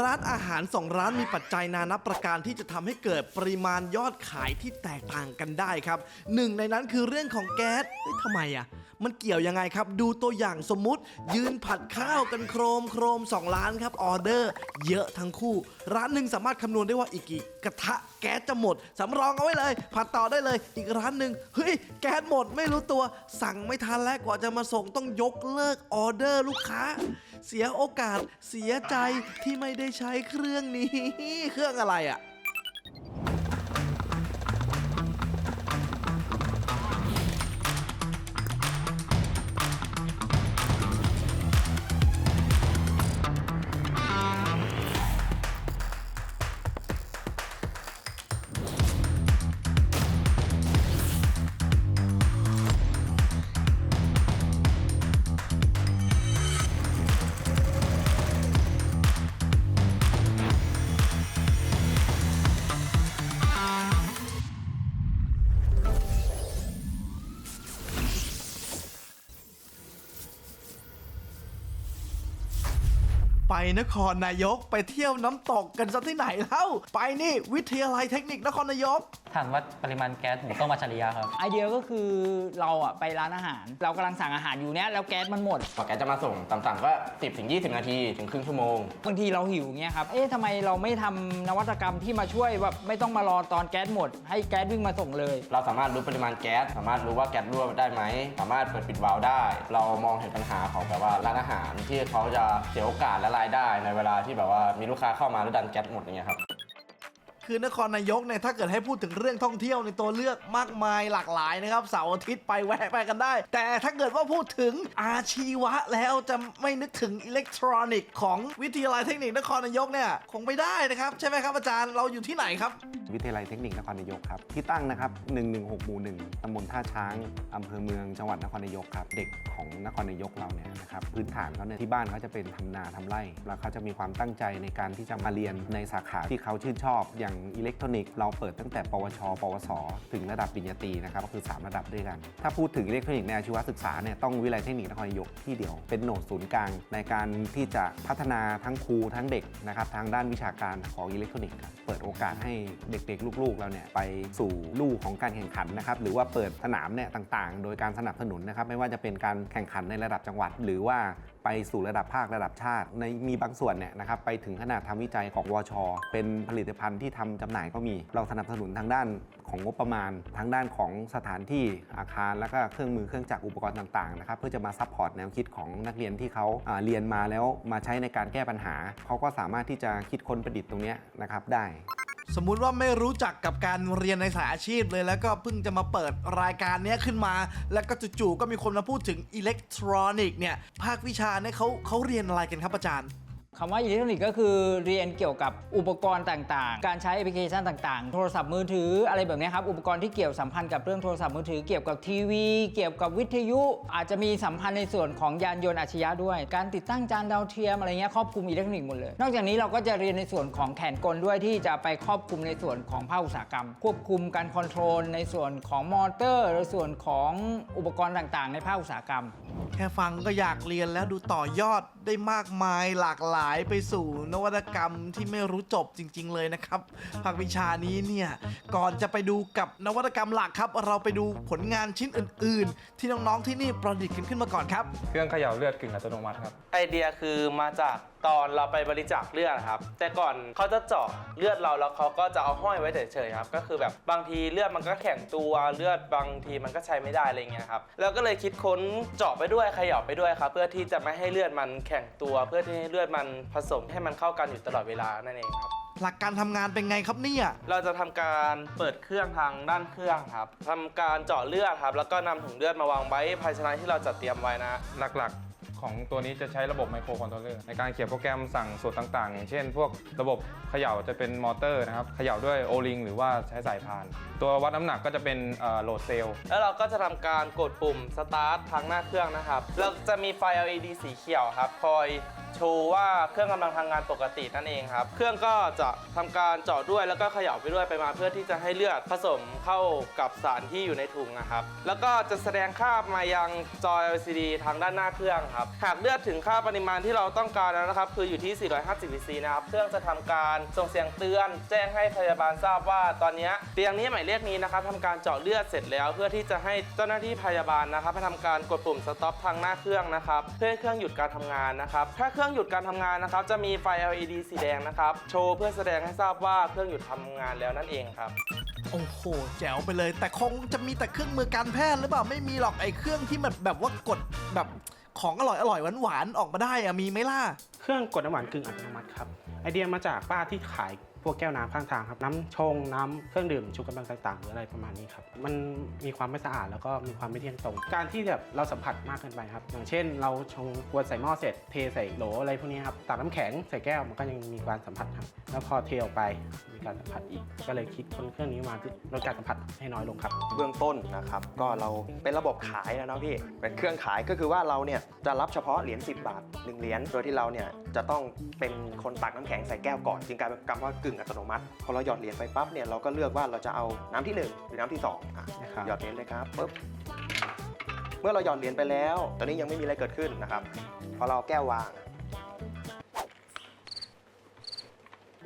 ร้านอาหารสองร้านมีปัจจัยนานับประการที่จะทำให้เกิดปริมาณยอดขายที่แตกต่างกันได้ครับหนึ่งในนั้นคือเรื่องของแก๊สเฮ้ยทำไมอะ มันเกี่ยวยังไงครับ ดูตัวอย่างสมมุติ ยืนผัดข้าวกันโครมโครมสองร้านครับออเดอร์ เยอะทั้งคู่ ร้านหนึ่งสามารถคำนวณได้ว่าอีกกี่กระทะแก๊สจะหมดสำรองเอาไว้เลย ผัดต่อได้เลย อีกร้านหนึ่งเฮ้ยแก๊สหมดไม่รู้ตัว สั่งไม่ทันแล้วกว่าจะมาส่งต้องยกเลิกออเดอร์ลูกค้า เสียโอกาสเสียใจที่ไม่ได้ใช้เครื่องนี้ เครื่องอะไรอะ นครนายกไปเที่ยวน้ำตกกันซะที่ไหนเล่าไปนี่วิทยาลัยเทคนิคนครนายกฐานวัดปริมาณแก๊สหมูต้มอัจฉริยะครับ ไอเดียก็คือเราอะไปร้านอาหาร เรากำลังสั่งอาหารอยู่เนี้ยแล้วแก๊สมันหมดกว่าแกจะมาส่งต่ำๆก็ 10ถึง20 นาทีถึงครึ่งชั่วโมงบางทีเราหิวเงี้ยครับเอ๊ะทำไมเราไม่ทำนวัตกรรมที่มาช่วยแบบไม่ต้องมารอตอนแก๊สหมด ให้แก๊สวิ่งมาส่งเลย เราสามารถรู้ปริมาณแก๊สสามารถรู้ว่าแก๊สรั่วได้ไหมสามารถเปิดปิดวาล์วได้ เรามองเห็นปัญหาของแบบว่าร้านอาหารที่เขาจะเสียโอกาสและรายได้ในเวลาที่แบบว่ามีลูกค้าเข้ามาแล้วดันแก๊สหมดอย่างเงี้ยครับ คือนครนายกเนี่ยถ้าเกิดให้พูดถึงเรื่องท่องเที่ยวในตัวเลือกมากมายหลากหลายนะครับเสาร์อาทิตย์ไปแวะไปกันได้ แต่ถ้าเกิดว่าพูดถึงอาชีวะแล้วจะไม่นึกถึงอิเล็กทรอนิกส์ของวิทยาลัยเทคนิคนครนายกเนี่ยคงไม่ได้นะครับใช่ไหมครับอาจารย์เราอยู่ที่ไหนครับวิทยาลัยเทคนิคนครนายกครับที่ตั้งนะครับ 116 หมู่ 1 ตำบลท่าช้าง อำเภอเมือง จังหวัดนครนายกครับ เด็กของนครนายกเราเนี่ยนะครับพื้นฐานเขาเนี่ยที่บ้านเขาจะเป็นทำนาทำไร่ แล้วเขาจะมีความตั้งใจในการที่จะมาเรียนในสาขาที่เขาชื่นชอบอย่างอิเล็กทรอนิกส์เราเปิดตั้งแต่ ปวช ปวส ถึงระดับปริญญาตรีนะครับก็คือ 3 ระดับด้วยกัน ถ้าพูดถึงอิเล็กทรอนิกส์ในอาชีวศึกษาเนี่ยต้องวิทยาลัยเทคนิคนครนายกที่เดียว เป็นโหนดศูนย์กลาง ในการที่จะพัฒนาทั้งครูทั้งเด็กนะครับทางด้านวิชาการของอิเล็กทรอนิกส์เปิดโอกาสให้เด็กๆ ลูกๆเราเนี่ยไปสู่ลู่ของการแข่งขันนะครับหรือว่าเปิดสนามเนี่ยต่างๆ โดยการสนับสนุนนะครับไม่ว่าจะเป็นการแข่งขันในระดับจังหวัด หรือว่า ไปสู่ระดับภาคระดับชาติ ในมีบางส่วนเนี่ยนะครับไปถึงขนาดทำวิจัยของวช เป็นผลิตภัณฑ์ที่ทำจำหน่ายก็มี เราสนับสนุนทางด้านของงบประมาณ ทางด้านของสถานที่อาคารแล้วก็เครื่องมือเครื่องจักรอุปกรณ์ต่างๆนะครับเพื่อจะมาซัพพอร์ตแนวคิดของนักเรียนที่เขาเรียนมาแล้วมาใช้ในการแก้ปัญหา เขาก็สามารถที่จะคิดค้นประดิษฐ์ตรงนี้นะครับได้ สมมุติว่าไม่รู้จักกับการเรียนในสายอาชีพเลย แล้วก็เพิ่งจะมาเปิดรายการนี้ขึ้นมา แล้วก็จู่ๆก็มีคนมาพูดถึงอิเล็กทรอนิกส์เนี่ยภาควิชาเนี่ยเขาเขาเรียนอะไรกันครับอาจารย์ คำว่าอิเล็กทรอนิกส์ก็คือเรียนเกี่ยวกับอุปกรณ์ต่างๆ การใช้แอปพลิเคชันต่างๆ โทรศัพท์มือถืออะไรแบบนี้ครับ อุปกรณ์ที่เกี่ยวสัมพันธ์กับเรื่องโทรศัพท์มือถือ เกี่ยวกับทีวี เกี่ยวกับวิทยุ อาจจะมีสัมพันธ์ในส่วนของยานยนต์อัจฉริยะด้วย การติดตั้งจานดาวเทียมอะไรเงี้ยครอบคลุมอิเล็กทรอนิกส์หมดเลย นอกจากนี้เราก็จะเรียนในส่วนของแขนกลด้วยที่จะไปครอบคลุมในส่วนของภาคอุตสาหกรรม ควบคุมการคอนโทรลในส่วนของมอเตอร์ในส่วนของอุปกรณ์ต่างๆ ในภาคอุตสาหกรรม แค่ฟังก็อยากเรียนแล้วดูต่อยอดได้มากมายหลากหลายไปสู่นวัตกรรมที่ไม่รู้จบจริง ๆ เลยนะครับภาควิชานี้เนี่ย ก่อนจะไปดูกับนวัตกรรมหลักครับ เราไปดูผลงานชิ้นอื่น ๆ ที่น้องๆที่นี่ประดิษฐ์กันขึ้นมาก่อนครับ เครื่องเขย่าเลือดกึ่งอัตโนมัติครับ ไอเดียคือมาจาก ตอนเราไปบริจาคเลือดครับ แต่ก่อนเขาจะเจาะเลือดเราแล้วเขาก็จะเอาห้อยไว้เฉยๆครับ ก็คือแบบบางทีเลือดมันก็แข็งตัวเลือดบางทีมันก็ใช้ไม่ได้อะไรเงี้ยครับแล้วก็เลยคิดค้นเจาะไปด้วยเขย่าไปด้วยครับ เพื่อที่จะไม่ให้เลือดมันแข็งตัว เพื่อที่ให้เลือดมันผสมให้มันเข้ากันอยู่ตลอดเวลานั่นเองครับหลักการทำงานเป็นไงครับเนี่ย เราจะทำการเปิดเครื่องทางด้านเครื่องครับทำการเจาะเลือดครับ แล้วก็นำถุงเลือดมาวางไว้ภายชนะที่เราจัดเตรียมไว้นะ หลักๆ ของตัวนี้จะใช้ระบบไมโครคอนโทรลเลอร์ในการเขียนโปรแกรมสั่งสูตรต่างๆ อย่างเช่น พวกระบบเขย่าจะเป็นมอเตอร์นะครับ เขย่าด้วยโอลิงหรือว่าใช้สายพาน ตัววัดน้ำหนักก็จะเป็นโหลดเซลล์แล้วเราก็จะทำการกดปุ่ม start ททางหน้าเครื่องนะครับแล้วจะมีไฟ LED สีเขียวครับคอยโชว์ว่าเครื่องกำลังทำงานปกตินั่นเองครับ เครื่องก็จะทำการเจาะด้วยแล้วก็เขย่าไปด้วยไปมาเพื่อที่จะให้เลือดผสมเข้ากับสารที่อยู่ในถุงนะครับ แล้วก็จะแสดงค่ามายังจอ LCD ทางด้านหน้าเครื่องครับหากเลือดถึงค่าปริมาณที่เราต้องการแล้วนะครับ คืออยู่ที่ 450 cc นะครับ เครื่องจะทำการส่งเสียงเตือน แจ้งให้พยาบาลทราบว่าตอนนี้เตียงนี้หมายเลขนี้นะครับทำการเจาะเลือดเสร็จแล้ว เพื่อที่จะให้เจ้าหน้าที่พยาบาลนะครับมาทำการกดปุ่มสต็อปทางหน้าเครื่องนะครับเพื่อให้เครื่องหยุดการทำงานนะครับถ้าเครื่องหยุดการทำงานนะครับจะมีไฟ LED สีแดงนะครับโชว์เพื่อแสดงให้ทราบว่าเครื่องหยุดทำงานแล้วนั่นเองครับโอ้โห แจ๋วไปเลย แต่คงจะมีแต่เครื่องมือการแพทย์หรือเปล่า ไม่มีหรอกไอ้เครื่องที่มันแบบว่ากดแบบ ของอร่อยอร่อยหวานหวานออกมาได้อะมีไหมล่ะ เครื่องกดน้ำหวานกึ่งอัตโนมัติครับ ไอเดียมาจากป้าที่ขายพวกแก้วน้ำข้างทางครับ น้ำชงน้ำเครื่องดื่มชูกำลังต่างๆหรืออะไรประมาณนี้ครับ มันมีความไม่สะอาดแล้วก็มีความไม่เที่ยงตรง การที่แบบเราสัมผัสมากเกินไปครับ อย่างเช่น เราชงกวนใส่หม้อเสร็จเทใส่โหลอะไรพวกนี้ครับตักน้ำแข็งใส่แก้วมันก็ยังมีการสัมผัสครับแล้วพอเทออกไป การสัมผัสอีก ก็เลยคิดค้นเครื่องนี้มาลดการสัมผัสให้น้อยลงครับเบื้องต้นนะครับก็เราเป็นระบบขายแล้วเนาะพี่เป็นเครื่องขายก็คือว่าเราเนี่ยจะรับเฉพาะเหรียญ10 บาท1เหรียญโดยที่เราเนี่ยจะต้องเป็นคนตักน้ำแข็งใส่แก้วก่อนจึงกลายเป็นคำว่ากึ่งอัตโนมัติพอเราหยอดเหรียญไปปั๊บเนี่ยเราก็เลือกว่าเราจะเอาน้ำที่ 1 หรือน้ำที่2อะนะครับหยอดเหรียญเลยครับปุ๊บเมื่อเราหยอดเหรียญไปแล้ว ตอนนี้ยังไม่มีอะไรเกิดขึ้นนะครับพอเราเอาแก้ววาง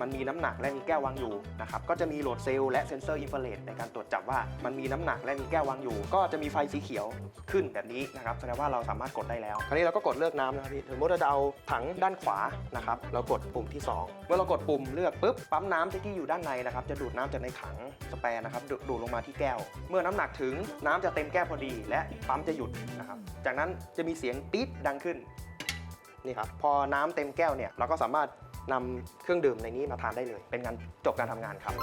มันมีน้ำหนักและมีแก้ววางอยู่นะครับก็จะมีโหลดเซลล์และเซนเซอร์อินฟราเรดในการตรวจจับว่ามันมีน้ำหนักและมีแก้ววางอยู่ ก็จะมีไฟสีเขียวขึ้นแบบนี้นะครับแสดงว่าเราสามารถกดได้แล้วคราวนี้เราก็กดเลือกน้ำนะครับพี่สมมติเราจะเอาถังด้านขวานะครับเรากดปุ่มที่ 2 เมื่อเรากดปุ่มเลือกปุ๊บปั๊มน้ำที่อยู่ด้านในนะครับจะดูดน้ำจากในถังสแปร์นะครับดูดลงมาที่แก้ว เมื่อน้ำหนักถึงน้ำจะเต็มแก้วพอดี และปั๊มจะหยุดนะครับจากนั้นจะมีเสียงปี๊ดดังขึ้นนี่ครับพอน้ำเต็มแก้วเนี่ยเราก็สามารถ นำเครื่องดื่มในนี้มาทานได้เลย เป็นงานจบการทำงานครับ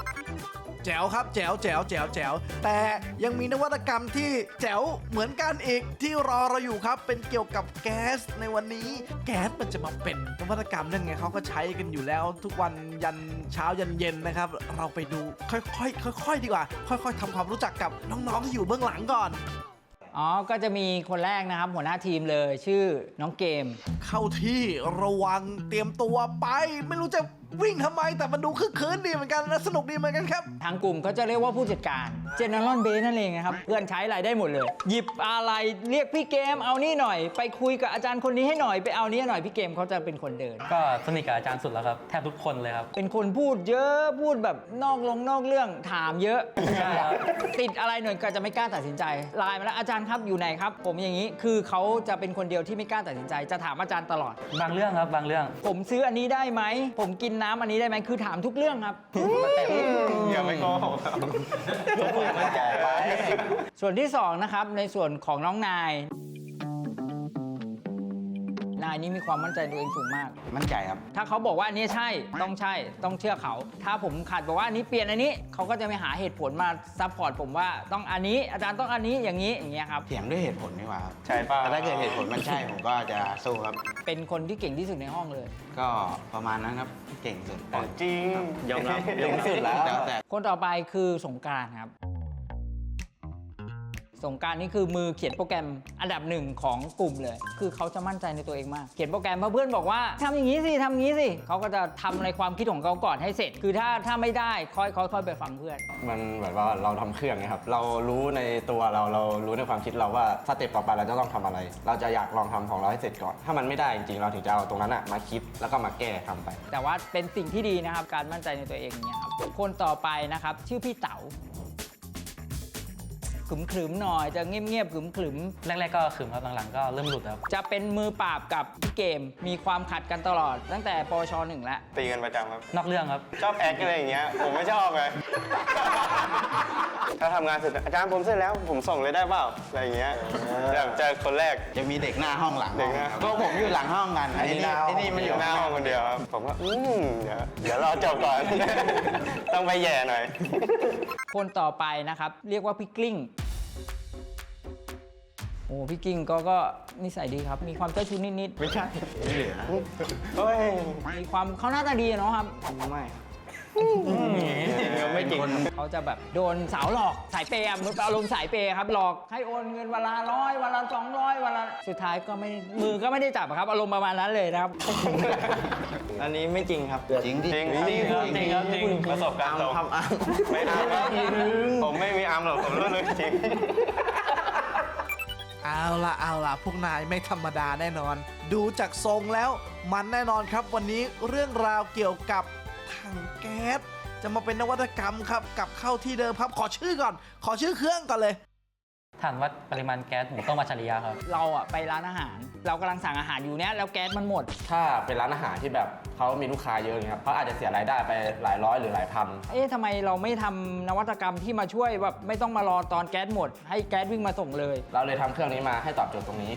แจ๋วครับแจ๋วแจ๋วแจ๋วแจ๋วแต่ยังมีนวัตกรรมที่แจ๋วเหมือนกันอีกที่รอเราอยู่ครับ เป็นเกี่ยวกับแก๊สในวันนี้ แก๊สมันจะมาเป็นนวัตกรรมนั่นไงเขาก็ใช้กันอยู่แล้ว ทุกวันยันเช้ายันเย็นนะครับ เราไปดูค่อยๆค่อย ๆ ดีกว่า ค่อย ๆทำความรู้จักกับน้องๆที่อยู่เบื้องหลังก่อน อ๋อ ก็จะมีคนแรกนะครับ หัวหน้าทีมเลยชื่อน้องเกม เข้าที่ระวังเตรียมตัวไป ไม่รู้จะ วิ่งทำไมแต่มันดูคึกคืนดีเหมือนกันและสนุกดีเหมือนกันครับ ทางกลุ่มก็จะเรียกว่าผู้จัดการ General b a s นั่นเองนะครับ เพื่อนใช้อะไรได้หมดเลย หยิบอะไรเรียกพี่เกมเอานี่หน่อย ไปคุยกับอาจารย์คนนี้ให้หน่อยไปเอานี้หน่อยพี่เกมเขาจะเป็นคนเดิน ก็สนิทกับอาจารย์สุดแล้วครับ แทบทุกคนเลยครับ เป็นคนพูดเยอะพูดแบบนอกลงนอกเรื่องถามเยอะ ใช่ครับ ติดอะไรหน่อยก็จะไม่กล้าตัดสินใจไลน์มาแล้วอาจารย์ครับอยู่ไหนครับ ผมอย่างนี้คือเขาจะเป็นคนเดียวที่ไม่กล้าตัดสินใจ จะถามอาจารย์ตลอด บางเรื่องครับบางเรื่อง ผมซื้ออันนี้ได้ไหม ผมกินน้ำอันนี้ได้ไหมคือถามทุกเรื่องครับแต่อย่าไปโกหกครับส่วนที่2นะครับในส่วนของน้องนาย นายนี่มีความมั่นใจในตัวเองสูงมาก มั่นใจครับ ถ้าเขาบอกว่าอันนี้ใช่ต้องใช่ต้องเชื่อเขา ถ้าผมขัดบอกว่าอันนี้เปลี่ยนอันนี้เขาก็จะไม่หาเหตุผลมาซัพพอร์ตผมว่าต้องอันนี้อาจารย์ต้องอันนี้อย่างนี้อย่างเงี้ยครับ เถียงด้วยเหตุผลดีกว่าครับใช่ป่ะ แต่ถ้าเกิดเหตุผลมันใช่ผมก็จะสู้ครับ เป็นคนที่เก่งที่สุดในห้องเลย ก็ประมาณนั้นครับเก่งสุดแต่จริง ยอมรับ เก่งสุดแล้ว แต่ คนต่อไปคือสงกรารครับ สงกรารนี่คือมือเขียนโปรแกรมอันดับหนึ่งของกลุ่มเลย คือเขาจะมั่นใจในตัวเองมาก เขียนโปรแกรมเพราะเพื่อนบอกว่าทำอย่างนี้สิทำอย่างนี้สิเขาก็จะทำในความคิดของเขาก่อนให้เสร็จ คือถ้าถ้าไม่ได้ค่อยค่อยค่อยไปฟังเพื่อน มันแบบว่าเราทำเครื่องนะครับ เรารู้ในตัวเราเรารู้ในความคิดเราว่าสเต็ปต่อไปเราจะต้องทำอะไร เราจะอยากลองทำของเราให้เสร็จก่อน ถ้ามันไม่ได้จริงๆเราถึงจะเอาตรงนั้นอะมาคิดแล้วก็มาแก้ทำไป แต่ว่าเป็นสิ่งที่ดีนะครับการมั่นใจในตัวเองเนี่ยครับคนต่อไปนะครับชื่อพี่เต๋า ขึมขึมๆหน่อยจะเงียบเงียบๆขึมขึมๆแรกๆก็ขึมครับหลังๆก็เริ่มหลุดครับจะเป็นมือปราบกับพี่เกมมีความขัดกันตลอด ตั้งแต่ปวชหนึ่งแล้ว ตีกันประจำครับ นอกเรื่องครับ ชอบแอคอะไรอย่างเงี้ย ผมไม่ชอบไงถ้าทำงานเสร็จอาจารย์ผมเสร็จแล้วผมส่งเลยได้เปล่าอะไรอย่างเงี้ยแบบเจอคนแรกจะมีเด็กหน้าห้องหลังเด็ห้อกงหน้า ครับก็ผมอยู่หลังห้องกันไอ้นี่ไอ้นี่มันอยู่หน้าห้องคนเดียวครับ ผมก็อืมเดี๋ยวเดี๋ยวรอจบก่อน ต้องไปแย่หน่อย คนต่อไปนะครับ เรียกว่าพี่กลิ้งโอ้พี่กลิ้งก็ก็นิสัยดีครับ มีความเจ้าชู้นิดไม่ใช่ไม่เหลือเฮ้ยๆมีความเขาหน้าตาดีอะเนาะครับ ไม่ ไม่จริงเขาจะแบบโดนสาวหลอกสายเปย์อะมันอารมณ์สายเปย์ครับหลอกให้โอนเงินวันละร้อยวันละสองร้อยวันละสุดท้ายก็ไม่มือก็ไม่ได้จับอะครับ อารมณ์ประมาณนั้นเลยนะครับ อันนี้ไม่จริงครับจริงดิจริงจริงครับจริงครับจริงประสบการณ์ตรงทำอ้างไม่อ้ามครับผมไม่มีอ้ามหรอกผมรู้เลยจริงเอาล่ะเอาล่ะพวกนายไม่ธรรมดาแน่นอน ดูจากทรงแล้วมันแน่นอนครับวันนี้เรื่องราวเกี่ยวกับ ถังแก๊สจะมาเป็นนวัตกรรมครับกลับเข้าที่เดิมครับขอชื่อก่อน ขอชื่อเครื่องก่อนเลยฐานวัดปริมาณแก๊สหุงต้มอัจฉริยะครับ เราอะไปร้านอาหาร เรากำลังสั่งอาหารอยู่เนี้ยแล้วแก๊สมันหมด ถ้าเป็นร้านอาหารที่แบบเขามีลูกค้าเยอะอย่างเงี้ยครับเขาอาจจะเสียรายได้ไปหลายร้อยหรือหลายพัน เอ๊ะทำไมเราไม่ทำนวัตกรรมที่มาช่วยแบบไม่ต้องมารอตอนแก๊สหมด ให้แก๊สวิ่งมาส่งเลย เราเลยทำเครื่องนี้มาให้ตอบโจทย์ตรงนี้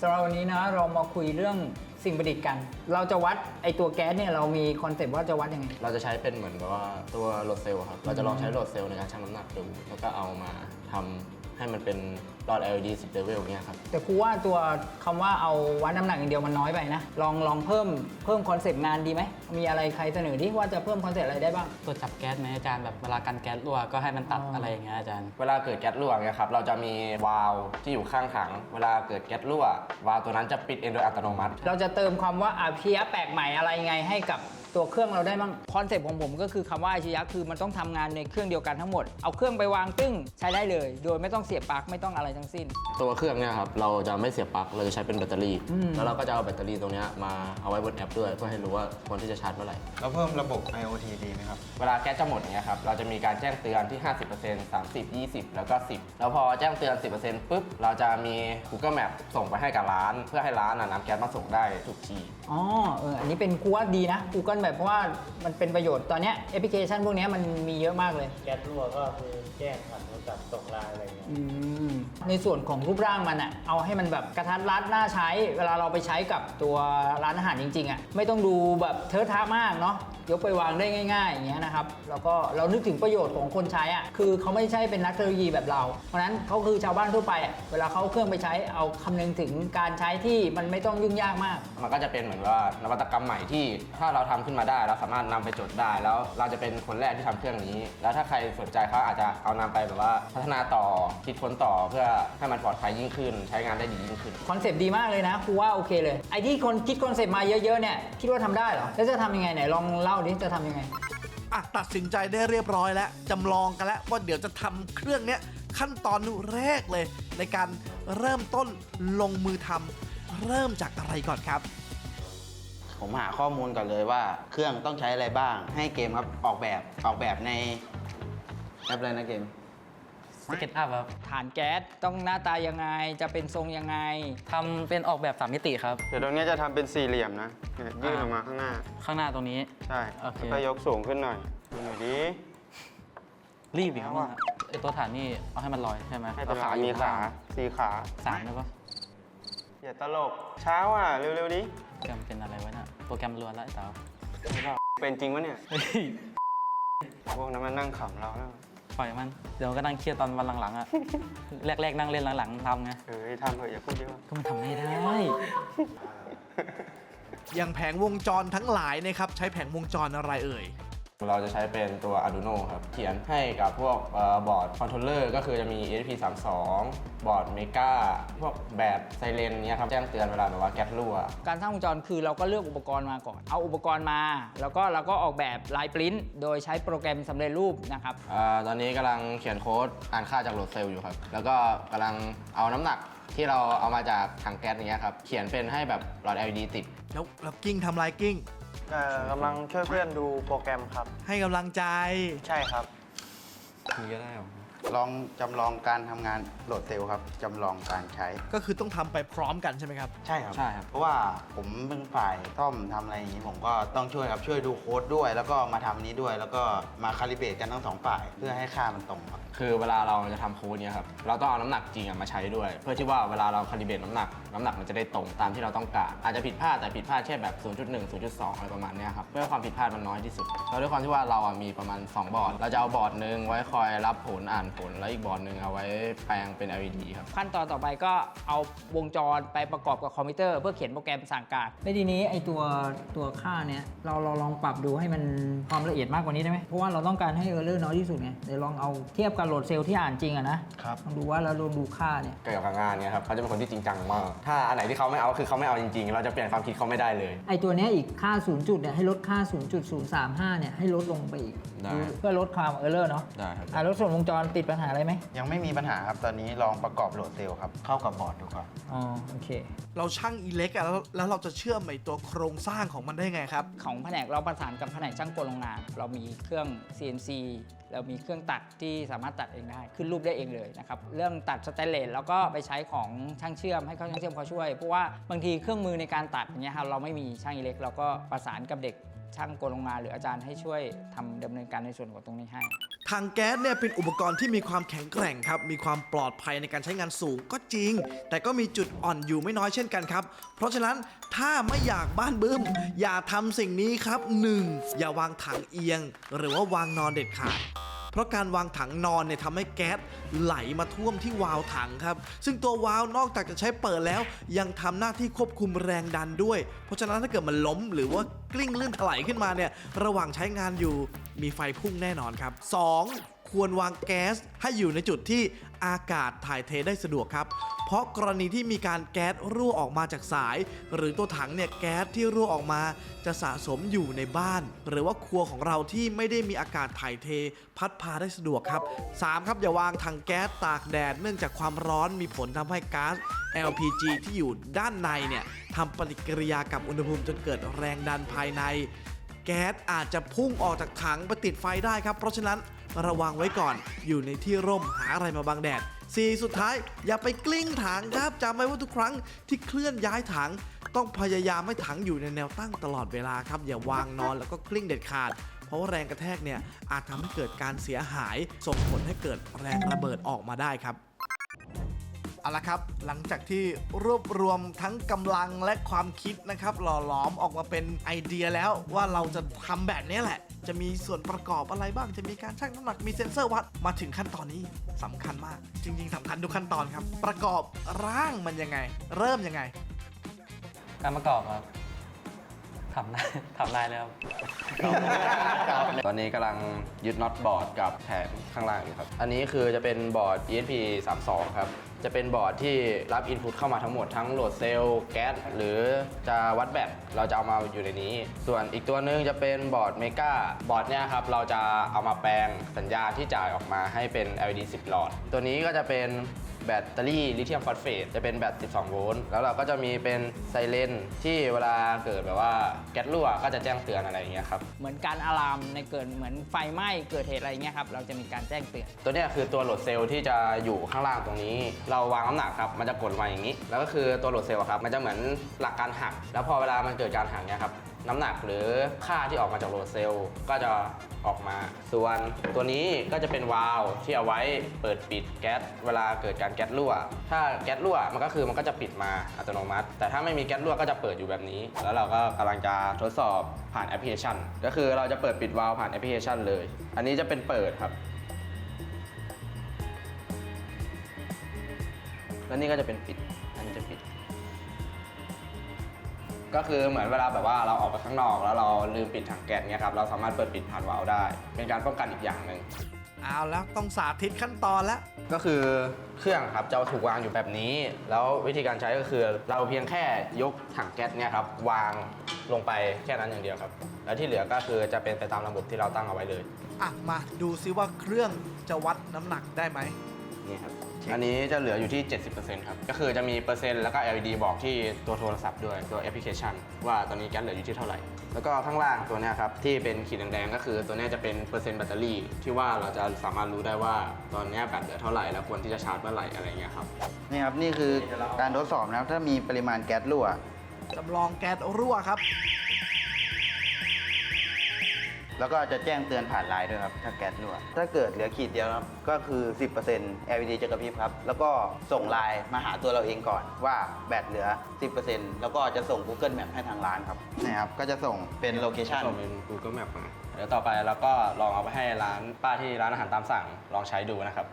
สำหรับวันนี้นะเรามาคุยเรื่องสิ่งประดิษฐ์กัน เราจะวัดไอตัวแก๊สเนี่ยเรามีคอนเซปต์ว่าจะวัดยังไง เราจะใช้เป็นเหมือนกับว่าตัวโหลดเซลล์ครับ เราจะลองใช้โหลดเซลล์ในการชั่งน้ำหนักดู แล้วก็เอามาทำ ให้มันเป็นหลอด LED 10 level เนี่ยครับ แต่ครูว่าตัวคำว่าเอาวัดน้ำหนักอย่างเดียวมันน้อยไปนะ ลองลองเพิ่มเพิ่มคอนเซปต์งานดีไหม มีอะไรใครเสนอที่ว่าจะเพิ่มคอนเซปต์อะไรได้บ้าง ตัวจับแก๊สไหมอาจารย์แบบเวลากันแก๊สรั่วก็ให้มันตัดอ๋ออ อะไรอย่างเงี้ยอาจารย์ เวลาเกิดแก๊สรั่วเนี่ยครับเราจะมีวาล์วที่อยู่ข้างถัง เวลาเกิดแก๊สรั่ววาล์วตัวนั้นจะปิดเองโดยอัตโนมัติ เราจะเติมคำว่าอาชียะแปลกใหม่อะไรไงให้กับ ตัวเครื่องเราได้บ้างคอนเซปต์ของผมก็คือคำว่าอาชียะคือมันต้องทำงานในเครื่องเดียวกันทั้งหมด เอาเครื่องไปวางตึ้งใช้ได้เลย โดยไม่ต้องเสียบปลั๊กไม่ต้องอะไรทั้งสิ้น ตัวเครื่องเนี่ยครับเราจะไม่เสียบปลั๊กเราจะใช้เป็นแบตเตอรี่อืมแล้วเราก็จะเอาแบตเตอรี่ตรงเนี้ยมาเอาไว้บนแอปด้วยเพื่อให้รู้ว่าควรที่จะชาร์จเมื่อไหร่เราเพิ่มระบบ IoT ดีไหมครับเวลาแก๊สจะหมดเนี่ยครับเราจะมีการแจ้งเตือนที่ 50% 30 20 แล้วก็ 10 แล้วพอแจ้งเตือน 10%ปุ๊บเราจะมี Google Map ส่งไปให้กับร้าน เพื่อให้ร้านน่ะนำแก๊สมาส่งได้ทุกทีอ๋อเอออันนี้เป็นครูว่าดีนะ Google แบบเพราะว่ามันเป็นประโยชน์ตอนเนี้ยแอปพลิเคชันพวกเนี้ยมันมีเยอะมากเลย แก๊สรั่วก็คือแจ้งผ่านโทรศัพท์ส่งไลน์อะไรเงี้ยอืมในส่วนของรูปร่างมันอะเอาให้มันแบบกระทัดรัดน่าใช้ เวลาเราไปใช้กับตัวร้านอาหารจริงๆอะไม่ต้องดูแบบเทอะทะมากเนาะ ยกไปวางได้ง่ายๆอย่างเงี้ยนะครับแล้วก็เรานึกถึงประโยชน์ของคนใช้อะคือเขาไม่ใช่เป็นนักเทคโนโลยีแบบเรา เพราะฉะนั้นเขาคือชาวบ้านทั่วไปอะเวลาเขาเอาเครื่องไปใช้เอาคำนึงถึงการใช้ที่มันไม่ต้องยุ่งยากมาก มันก็จะเป็นเหมือนว่านวัตกรรมใหม่ที่ถ้าเราทำขึ้นมาได้ เราสามารถนำไปจดได้ แล้วเราจะเป็นคนแรกที่ทำเครื่องนี้ แล้วถ้าใครสนใจเขาอาจจะเอานำไปแบบว่าพัฒนาต่อคิดค้นต่อเพื่อให้มันปลอดภัยยิ่งขึ้น ใช้งานได้ดียิ่งขึ้น คอนเซปต์ดีมากเลยนะครูว่าโอเคเลยไอ้ที่คนคิดคอนเซปต์มาเยอะๆเนี่ยคิดว่าทำได้เหรอแล้วจะทำยังไงไหนลองเล่าดิจะทำยังไง อะตัดสินใจได้เรียบร้อยแล้วจำลองกันแล้วว่าเดี๋ยวจะทำเครื่องเนี้ยขั้นตอนแรกเลย ในการเริ่มต้นลงมือทำเริ่มจากอะไรก่อนครับ ผมหาข้อมูลก่อนเลยว่าเครื่องต้องใช้อะไรบ้าง ให้เกมครับออกแบบออกแบบในแอปอะไรนะเกม สเก็ตอัพครับฐานแก๊สต้องหน้าตายังไงจะเป็นทรงยังไงทำเป็นออกแบบสามมิติครับ เดี๋ยวตรงนี้จะทำเป็นสี่เหลี่ยมนะเนี่ยยื่นออกมาข้างหน้า ข้างหน้าตรงนี้ ใช่โอเค แล้วก็ยกสูงขึ้นหน่อยดูหน่อยดิ รีบอีกครับเนี่ยไอตัวฐานนี่เอาให้มันลอยใช่ไหมให้เอาตัวขาอยู่มีข้งขาล่งสี่ขา สามได้ปะอย่าตลก เช้าอะ เร็วๆดิโปรแกรมเป็นอะไรวะเนี่ยโปรแกรมล้วนแล้วไอ้เต๋าเป็นจริงวะเนี่ยเฮ้ยพวกนั้นมันนั่งขำเราแล้ว ปล่อยมัน เดี๋ยวมันก็นั่งเครียดตอนวันหลังๆอะแรกๆนั่งเล่นหลังๆทำไง เฮ้ยทำเถอะอย่าพูดเยอะก็มันทำไม่ได้ อย่างแผงวงจรทั้งหลายนะครับใช้แผงวงจรอะไรเอ่ย เราจะใช้เป็นตัว Arduino ครับ เขียนให้กับพวกเอ่อบอร์ดคอนโทรลเลอร์ก็คือจะมี ESP32 บอร์ดเมกาพวกแบบไซเรนเนี้ยครับแจ้งเตือนเวลาแบบว่าแก๊สรั่ว การสร้างวงจรคือเราก็เลือกอุปกรณ์มาก่อน เอาอุปกรณ์มา แล้วก็เราก็ออกแบบลายปริ้นโดยใช้โปรแกรมสำเร็จรูปนะครับอ่าตอนนี้กำลังเขียนโค้ดอ่านค่าจากโหลดเซลล์อยู่ครับ แล้วก็กำลังเอาน้ำหนักที่เราเอามาจากถังแก๊สอย่างเงี้ยครับเขียนเป็นให้แบบหลอด LED ติดแล้วแล้วกิ้งทำลายกิ้ง กำลังช่วยเพื่อนดูโปรแกรมครับ ให้กำลังใจ ใช่ครับคุยก็ได้หรอ ลองจำลองการทำงานโหลดเซลล์ครับจำลองการใช้ ก็คือต้องทำไปพร้อมกันใช่ไหมครับ ใช่ครับ ใช่ครับ เพราะว่าผมเป็นฝ่ายซ่อมทำอะไรอย่างนี้ ผมก็ต้องช่วยครับ ช่วยดูโค้ดด้วย แล้วก็มาทำนี้ด้วย แล้วก็มาคาลิเบรตกันทั้งสองฝ่าย เพื่อให้ค่ามันตรงครับคือเวลาเราจะทำโค้ดเนี่ยครับ เราต้องเอาน้ำหนักจริงอะมาใช้ด้วย เพื่อที่ว่าเวลาเราคาลิเบรตน้ำหนัก น้ำหนักมันจะได้ตรงตามที่เราต้องการ อาจจะผิดพลาดแต่ผิดพลาดแค่แบบ 0.1 0.2 อะไรประมาณเนี้ยครับ เพื่อความผิดพลาดมันน้อยที่สุดแล้วด้วยความที่ว่าเราอะมีประมาณ 2 บอร์ด เราจะเอาบอร์ดหนึ่งไว้คอยรับผลอ่านผล แล้วอีกบอร์ดหนึ่งเอาไว้แปลงเป็น LED ครับ ขั้นตอนต่อไปก็เอาวงจรไปประกอบกับคอมพิวเตอร์ เพื่อเขียนโปรแกรมสั่งการ ในทีนี้ไอตัวตัวค่าเนี้ยเราเราลองปรับดูให้มันความละเอียดมากกว่านี้ได้ไหมเพราะว่าเราต้องการให้เออร์เลอร์น้อยที่สุดไงเดี๋ยวลองเอาเทียบกับโหลดเซลล์ที่อ่านจริงอะนะครับ ลองดูว่าเราลองดูค่าเนี่ย เกี่ยวกับงานเนี่ยครับเขาจะเป็นคนที่จริงจังมาก ถ้าอันไหนที่เขาไม่เอาคือเขาไม่เอาจริงๆ เราจะเปลี่ยนความคิดเขาไม่ได้เลย ไอตัวเนี้ยอีกค่า 0 จุดเนี่ยให้ลดค่า 0.035เนี่ยให้ลดลงไปอีกได้เพื่อลดความเออร์เลอร์เนาะได้ครับ อะลดส่วนวงจรติดไปปัญหาอะไรไหมยังไม่มีปัญหาครับ ตอนนี้ลองประกอบโหลดเซลล์ครับ เข้ากับบอร์ดดูก่อนอ๋อโอเค เราช่างอิเล็กอะแล้วแล้วเราจะเชื่อมไอตัวโครงสร้างของมันได้ไงครับ ของแผนกเราประสานกับแผนกช่างกลโรงงาน เรามีเครื่อง CNC เรามีเครื่องตัดที่สามารถตัดเองได้ ขึ้นรูปได้เองเลยนะครับ เรื่องตัดสแตนเลสแล้วก็ไปใช้ของช่างเชื่อมให้เขาช่างเชื่อมเขาช่วย เพราะว่าบางทีเครื่องมือในการตัดอย่างเงี้ยครับเราไม่มีช่างอิเล็ก เราก็ประสานกับเด็ก ช่างกลโรงงานหรืออาจารย์ให้ช่วยทำดำเนินการในส่วนของตรงนี้ให้ถังแก๊สเนี่ยเป็นอุปกรณ์ที่มีความแข็งแกร่งครับ มีความปลอดภัยในการใช้งานสูงก็จริง แต่ก็มีจุดอ่อนอยู่ไม่น้อยเช่นกันครับ เพราะฉะนั้นถ้าไม่อยากบ้านบึ้ม อย่าทำสิ่งนี้ครับ 1. อย่าวางถังเอียง หรือว่าวางนอนเด็ดขาด เพราะการวางถังนอนเนี่ยทำให้แก๊สไหลมาท่วมที่วาล์วถังครับ ซึ่งตัววาล์วนอกจากจะใช้เปิดแล้ว ยังทำหน้าที่ควบคุมแรงดันด้วย เพราะฉะนั้นถ้าเกิดมันล้มหรือว่ากลิ้งลื่นถลายขึ้นมาเนี่ยระหว่างใช้งานอยู่มีไฟพุ่งแน่นอนครับ 2. ควรวางแก๊สให้อยู่ในจุดที่อากาศถ่ายเทได้สะดวกครับ เพราะกรณีที่มีการแก๊สรั่วออกมาจากสาย หรือตัวถังเนี่ยแก๊สที่รั่วออกมา จะสะสมอยู่ในบ้าน หรือว่าครัวของเราที่ไม่ได้มีอากาศถ่ายเท พัดพาได้สะดวกครับ 3. ครับอย่าวางถังแก๊สตากแดดเนื่องจากความร้อนมีผลทำให้ก๊าซ LPG ที่อยู่ด้านในเนี่ยทำปฏิกิริยากับอุณหภูมิจนเกิดแรงดันภายใน แก๊สอาจจะพุ่งออกจากถังไปติดไฟได้ครับ เพราะฉะนั้น ระวังไว้ก่อน อยู่ในที่ร่มหาอะไรมาบังแดด 4 สุดท้ายอย่าไปกลิ้งถังครับจำไว้ว่าทุกครั้งที่เคลื่อนย้ายถัง ต้องพยายามให้ถังอยู่ในแนวตั้งตลอดเวลาครับ อย่าวางนอนแล้วก็กลิ้งเด็ดขาด เพราะว่าแรงกระแทกเนี่ยอาจทำให้เกิดการเสียหายส่งผลให้เกิดแรงระเบิดออกมาได้ครับ เอาละครับหลังจากที่รวบรวมทั้งกำลังและความคิดนะครับ หล่อหลอมออกมาเป็นไอเดียแล้วว่าเราจะทำแบบนี้แหละ จะมีส่วนประกอบอะไรบ้าง จะมีการชั่งน้ำหนักมีเซ็นเซอร์วัดมาถึงขั้นตอนนี้สำคัญมาก จริง ๆสำคัญทุกขั้นตอนครับ ประกอบร่างมันยังไง เริ่มยังไง การประกอบครับ ทำได้ทำได้เลยครับตอนนี้กำลังยึดน็อตบอร์ดกับแผงข้างล่างอยู่ครับ อันนี้คือจะเป็นบอร์ด ESP 32ครับ จะเป็นบอร์ดที่รับอินพุตเข้ามาทั้งหมดทั้งโหลดเซลล์แก๊สหรือจะวัดแบตเราจะเอามาอยู่ในนี้ ส่วนอีกตัวหนึงจะเป็นบอร์ดเมกาบอร์ดเนี่ยครับ เราจะเอามาแปลงสัญญาณที่จ่ายออกมาให้เป็น LED 10 หลอด ตัวนี้ก็จะเป็น แบตเตอรี่ลิเธียมฟอสเฟตจะเป็นแบต 12 โวลต์ แล้วเราก็จะมีเป็นไซเรนที่เวลาเกิดแบบว่าแก๊สรั่วก็จะแจ้งเตือนอะไรอย่างเงี้ยครับ เหมือนการอะลามในเกิดเหมือนไฟไหม้เกิดเหตุอะไรเงี้ยครับ เราจะมีการแจ้งเตือน ตัวเนี้ยคือตัวโหลดเซลล์ที่จะอยู่ข้างล่างตรงนี้ เราวางน้ำหนักครับมันจะกดมาอย่างนี้ แล้วก็คือตัวโหลดเซลล์อะครับมันจะเหมือนหลักการหัก แล้วพอเวลามันเกิดการหักเนี่ยครับ น้ำหนักหรือค่าที่ออกมาจากโหลดเซลล์ก็จะออกมา ส่วนตัวนี้ก็จะเป็นวาล์วที่เอาไว้เปิดปิดแก๊สเวลาเกิดการแก๊สรั่ว ถ้าแก๊สรั่วมันก็คือมันก็จะปิดมาอัตโนมัติ แต่ถ้าไม่มีแก๊สรั่วก็จะเปิดอยู่แบบนี้ แล้วเราก็กำลังจะทดสอบผ่านแอปพลิเคชัน ก็คือเราจะเปิดปิดวาล์วผ่านแอปพลิเคชันเลย อันนี้จะเป็นเปิดครับแล้วนี่ก็จะเป็นปิด อันนี้จะปิด ก็คือเหมือนเวลาแบบว่าเราออกไปข้างนอก แล้วเราลืมปิดถังแก๊สเนี่ยครับเราสามารถเปิดปิดผ่านวาล์วได้ เป็นการป้องกันอีกอย่างหนึ่งเอาแล้วต้องสาธิตขั้นตอนแล้ว ก็คือเครื่องครับจะถูกวางอยู่แบบนี้ แล้ววิธีการใช้ก็คือเราเพียงแค่ยกถังแก๊สเนี่ยครับวางลงไปแค่นั้นอย่างเดียวครับ แล้วที่เหลือก็คือจะเป็นไปตามระบบที่เราตั้งเอาไว้เลย อะ มาดูซิว่าเครื่องจะวัดน้ำหนักได้ไหม นี่ครับอันนี้จะเหลืออยู่ที่ 70%ครับ ก็คือจะมีเปอร์เซ็นต์แล้วก็ LED บอกที่ตัวโทรศัพท์ด้วยตัวแอปพลิเคชัน ว่าตอนนี้แก๊สเหลืออยู่ที่เท่าไหร่ แล้วก็ข้างล่างตัวเนี้ยครับที่เป็นขีดแดงๆก็คือตัวเนี้ยจะเป็นเปอร์เซ็นต์แบตเตอรี่ ที่ว่าเราจะสามารถรู้ได้ว่าตอนเนี้ยแบตเหลือเท่าไหร่แล้วควรที่จะชาร์จเมื่อไหร่อะไรเงี้ยครับ นี่ครับนี่คือการทดสอบนะครับถ้ามีปริมาณแก๊สรั่ว จำลองแก๊สรั่วครับ แล้วก็จะแจ้งเตือนผ่านไลน์ด้วยครับ ถ้าแก๊สรั่ว ถ้าเกิดเหลือขีดเดียวนะครับ ก็คือ 10% LED จะกระพริบครับ แล้วก็ส่งไลน์มาหาตัวเราเองก่อนว่าแบตเหลือ 10%แล้วก็จะส่ง Google Map ให้ทางร้านครับนี่ครับ ก็จะส่งเป็นโลเคชันส่งเป็น Google Map มาเดี๋ยวต่อไปเราก็ลองเอาไปให้ร้านป้าที่ร้านอาหารตามสั่งลองใช้ดูนะครับ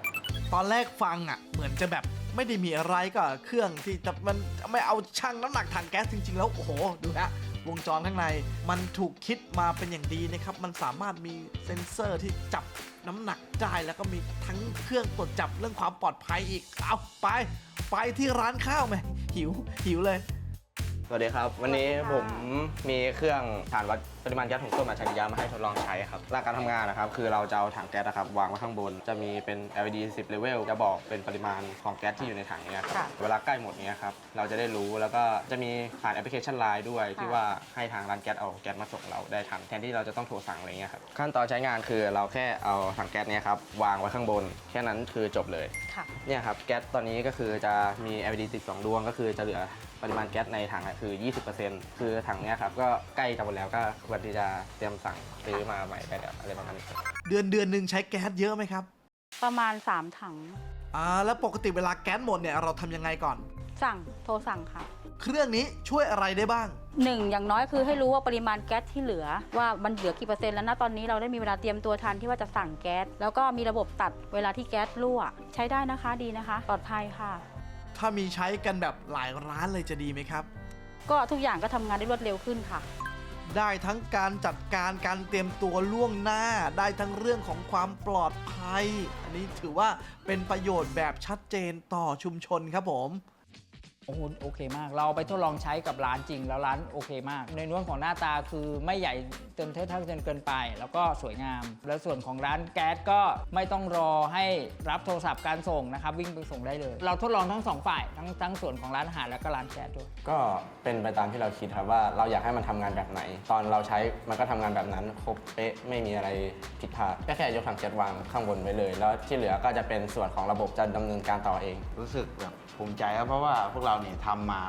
ตอนแรกฟังอะ เหมือนจะแบบไม่ได้มีอะไรก็เครื่องที่แต่มันไม่เอาชั่งน้ำหนักถังแก๊สจริง ๆ แล้วโอ้โหดูนะ วงจรข้างใน มันถูกคิดมาเป็นอย่างดีนะครับ มันสามารถมีเซ็นเซอร์ที่จับน้ำหนักได้แล้วก็มีทั้งเครื่องตรวจจับเรื่องความปลอดภัยอีก เอาไป ไปที่ร้านข้าวไหมหิวหิวเลย สวัสดีครับ วันนี้ผมมีเครื่องฐานวัดปริมาณแก๊สถุงต้มอัจฉริยะมาให้ทดลองใช้ครับหลักการทำงานนะครับคือเราจะเอาถังแก๊สนะครับวางไว้ข้างบน จะมีเป็น LED 10 level จะบอกเป็นปริมาณของแก๊สที่อยู่ในถังเนี่ยครับเวลาใกล้หมดเนี้ยครับเราจะได้รู้แล้วก็จะมีผ่านแอปพลิเคชันไลน์ด้วย ที่ว่าให้ทางร้านแก๊สเอาแก๊สมาส่งเราได้ทันแทนที่เราจะต้องโทรสั่งอะไรเงี้ยครับขั้นตอนใช้งานคือเราแค่เอาถังแก๊สเนี่ยครับวางไว้ข้างบน แค่นั้นคือจบเลยค่ะเนี่ยครับแก๊สตอนนี้ก็คือจะมี LED ติด2ดวงก็คือจะเหลือ ปริมาณแก๊สในถังอะคือ 20%คือถังเนี้ยครับก็ใกล้จะหมดแล้วก็ควรที่จะเตรียมสั่งซื้อมาใหม่ได้แล้วอะไรประมาณนี้ครับเดือนเดือนหนึ่งใช้แก๊สเยอะไหมครับประมาณ 3 ถัง อ่าแล้วปกติเวลาแก๊สหมดเนี่ยเราทำยังไงก่อน สั่งโทรสั่งค่ะเครื่องนี้ช่วยอะไรได้บ้าง หนึ่งอย่างน้อยคือให้รู้ว่าปริมาณแก๊สที่เหลือ ว่ามันเหลือกี่เปอร์เซ็นต์แล้วนะตอนนี้เราได้มีเวลาเตรียมตัวทันที่ว่าจะสั่งแก๊สแล้วก็มีระบบตัดเวลาที่แก๊สรั่ว ใช้ได้นะคะดีนะคะ ปลอดภัยค่ะ ถ้ามีใช้กันแบบหลายร้านเลยจะดีไหมครับ ก็ทุกอย่างก็ทำงานได้รวดเร็วขึ้นค่ะ ได้ทั้งการจัดการการเตรียมตัวล่วงหน้า ได้ทั้งเรื่องของความปลอดภัย อันนี้ถือว่าเป็นประโยชน์แบบชัดเจนต่อชุมชนครับผม โอ้โหโอเคมาก เราไปทดลองใช้กับร้านจริงแล้วร้านโอเคมาก ในเรื่องของหน้าตาคือไม่ใหญ่เติมเท่าจนเกินไป แล้วก็สวยงาม แล้วส่วนของร้านแก๊สก็ไม่ต้องรอให้รับโทรศัพท์การส่งนะครับ วิ่งไปส่งได้เลย เราทดลองทั้งสองฝ่ายทั้งทั้งส่วนของร้านอาหารแล้วก็ร้านแก๊สด้วย ก็เป็นไปตามที่เราคิดครับว่าเราอยากให้มันทำงานแบบไหน ตอนเราใช้มันก็ทำงานแบบนั้น ครบเป๊ะไม่มีอะไรผิดพลาดแค่แค่ยกถังแก๊สวางข้างบนไว้เลย แล้วที่เหลือก็จะเป็นส่วนของระบบจะดำเนินการต่อเอง รู้สึกแบบ ภูมิใจครับเพราะว่าพวกเราเนี่ยทำมา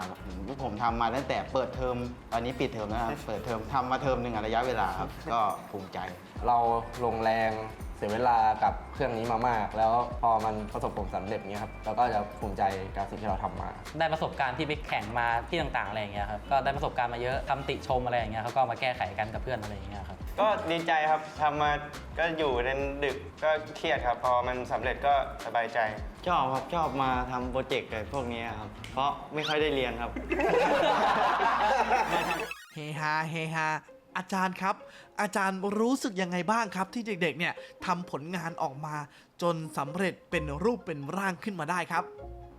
พวกผมทำมาตั้งแต่เปิดเทอมตอนนี้ปิดเทอมแล้วนะครับเปิดเทอมทำมาเทอมหนึ่งอะระยะเวลาครับ ก็ภูมิใจ เราลงแรง เสียเวลากับเครื่องนี้มามาก แล้วพอมันประสบผลสำเร็จเนี้ยครับเราก็จะภูมิใจกับสิ่งที่เราทำมา ได้ประสบการณ์ที่ไปแข่งมาที่ต่างๆอะไรอย่างเงี้ยครับก็ได้ประสบการณ์มาเยอะคำติชมอะไรอย่างเงี้ยเขาก็เอามาแก้ไขกันกับเพื่อนอะไรอย่างเงี้ยครับก็ดีใจครับทำมาก็อยู่ในดึกก็เครียดครับ พอมันสำเร็จก็สบายใจ ชอบครับชอบมาทำโปรเจกต์อะไรพวกนี้ครับ เพราะไม่ค่อยได้เรียนครับ เฮฮาเฮฮา อาจารย์ครับ อาจารย์รู้สึกยังไงบ้างครับ ที่เด็กๆเนี่ยทำผลงานออกมา จนสำเร็จเป็นรูปเป็นร่างขึ้นมาได้ครับ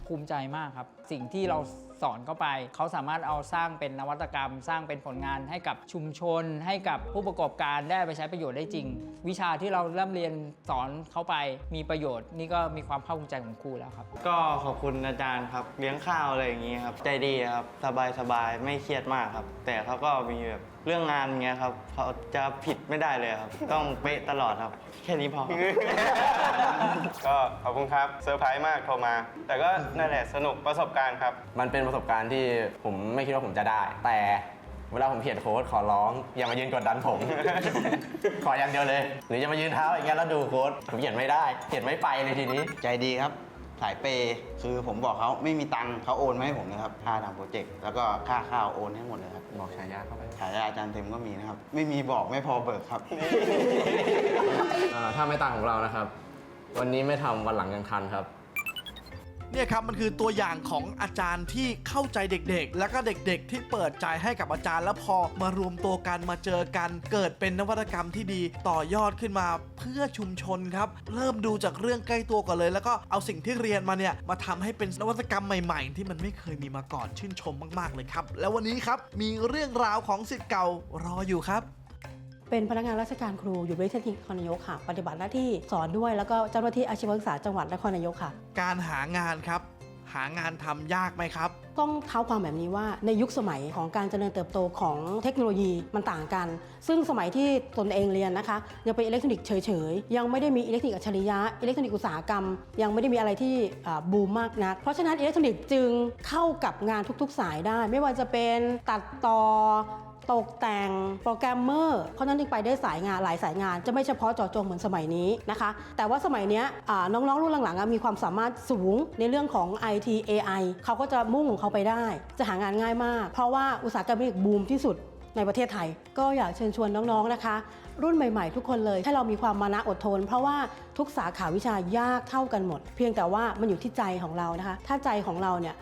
ภูมิใจมากครับ สิ่งที่เราสอนเข้าไป เขาสามารถเอาสร้างเป็นนวัตกรรม สร้างเป็นผลงานให้กับชุมชน ให้กับผู้ประกอบการได้ไปใช้ประโยชน์ได้จริง วิชาที่เราเริ่มเรียนสอนเข้าไปมีประโยชน์ นี่ก็มีความภาคภูมิใจของครูแล้วครับ ก็ขอบคุณอาจารย์ครับ เลี้ยงข้าวอะไรอย่างนี้ครับ ใจดีครับ สบายสบายไม่เครียดมากครับ แต่เขาก็มีแบบเรื่องงานอย่างเงี้ยครับเขาจะผิดไม่ได้เลยครับ ต้องเป๊ะตลอดครับ แค่นี้พอก็ขอบคุณครับเซอร์ไพรส์มากโทรมา แต่ก็นั่นแหละสนุกประสบการณ์ครับ มันเป็นประสบการณ์ที่ผมไม่คิดว่าผมจะได้ แต่เวลาผมเขียนโค้ดขอร้อง อย่ามายืนกดดันผม ขออย่างเดียวเลย หรือจะมายืนเท้าอย่างเงี้ยแล้วดูโค้ดผมเขียนไม่ได้เขียนไม่ไปเลยทีนี้ ใจดีครับ สายเปย์คือผมบอกเขาไม่มีตังค์เขาโอนมาให้ผมนะครับค่าทำโปรเจกต์แล้วก็ค่าข้าวโอนให้หมดเลยครับบอกฉายาเข้าไปฉายาอาจารย์เต็มก็มีนะครับ ไม่มีบอกไม่พอเบิกครับเอ่อถ้าไม่ต่างของเรานะครับ วันนี้ไม่ทำวันหลังยังทันครับ เนี่ยครับมันคือตัวอย่างของอาจารย์ที่เข้าใจเด็กๆ แล้วก็เด็กๆ ที่เปิดใจให้กับอาจารย์ แล้วพอมารวมตัวกันมาเจอกันเกิดเป็นนวัตกรรมที่ดีต่อยอดขึ้นมาเพื่อชุมชนครับ เริ่มดูจากเรื่องใกล้ตัวก่อนเลย แล้วก็เอาสิ่งที่เรียนมาเนี่ยมาทำให้เป็นนวัตกรรมใหม่ๆ ที่มันไม่เคยมีมาก่อนชื่นชมมากๆเลยครับ แล้ววันนี้ครับมีเรื่องราวของสิทธิ์เก่ารออยู่ครับ เป็นพนักงานราชการครูอยู่บริษัทนครนายกค่ะ ปฏิบัติหน้าที่สอนด้วยแล้วก็เจ้าหน้าที่อาชีวศึกษาจังหวัดนครนายกค่ะ การหางานครับ หางานทำยากไหมครับ ต้องเท้าความแบบนี้ว่าในยุคสมัยของการเจริญเติบโตของเทคโนโลยีมันต่างกัน ซึ่งสมัยที่ตนเองเรียนนะคะ ยังเป็นอิเล็กทรอนิกส์เฉยๆ ยังไม่ได้มีอิเล็กทรอนิกส์อัจฉริยะอิเล็กทรอนิกส์อุตสาหกรรม ยังไม่ได้มีอะไรที่อ่าบูมมากนัก เพราะฉะนั้นอิเล็กทรอนิกส์จึงเข้ากับงานทุกๆ สายได้ ไม่ว่าจะเป็นตัดต่อ ตกแต่งโปรแกรมเมอร์ เพราะนั้นจึงไปได้สายงานหลายสายงาน จะไม่เฉพาะเจาะจงเหมือนสมัยนี้นะคะ แต่ว่าสมัยนี้ยอ่าน้องๆ รุ่นหลังๆมีความสามารถสูงในเรื่องของ IT AI เขาก็จะมุ่งของเขาไปได้ จะหางานง่ายมาก เพราะว่าอุตสาหกรรมนี้บูมที่สุดในประเทศไทย ก็อยากเชิญชวนน้องๆนะคะ รุ่นใหม่ๆ ทุกคนเลย ให้เรามีความมานะอดทน เพราะว่าทุกสาขาวิชายากเท่ากันหมด เพียงแต่ว่ามันอยู่ที่ใจของเรานะคะ ถ้าใจของเราเนี่ย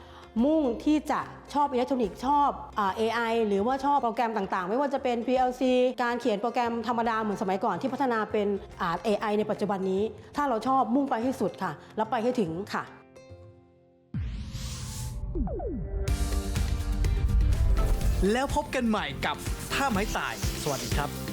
มุ่งที่จะชอบอิเล็กทรอนิกส์ชอบอ AI หรือว่าชอบโปรแกรมต่างๆ ไม่ว่าจะเป็น PLC การเขียนโปรแกรมธรรมดาเหมือนสมัยก่อนที่พัฒนาเป็นอ่า AI ในปัจจุบันนี้ ถ้าเราชอบมุ่งไปให้สุดค่ะ แล้วไปให้ถึงค่ะแล้วพบกันใหม่กับท่าไม้ตาย สวัสดีครับ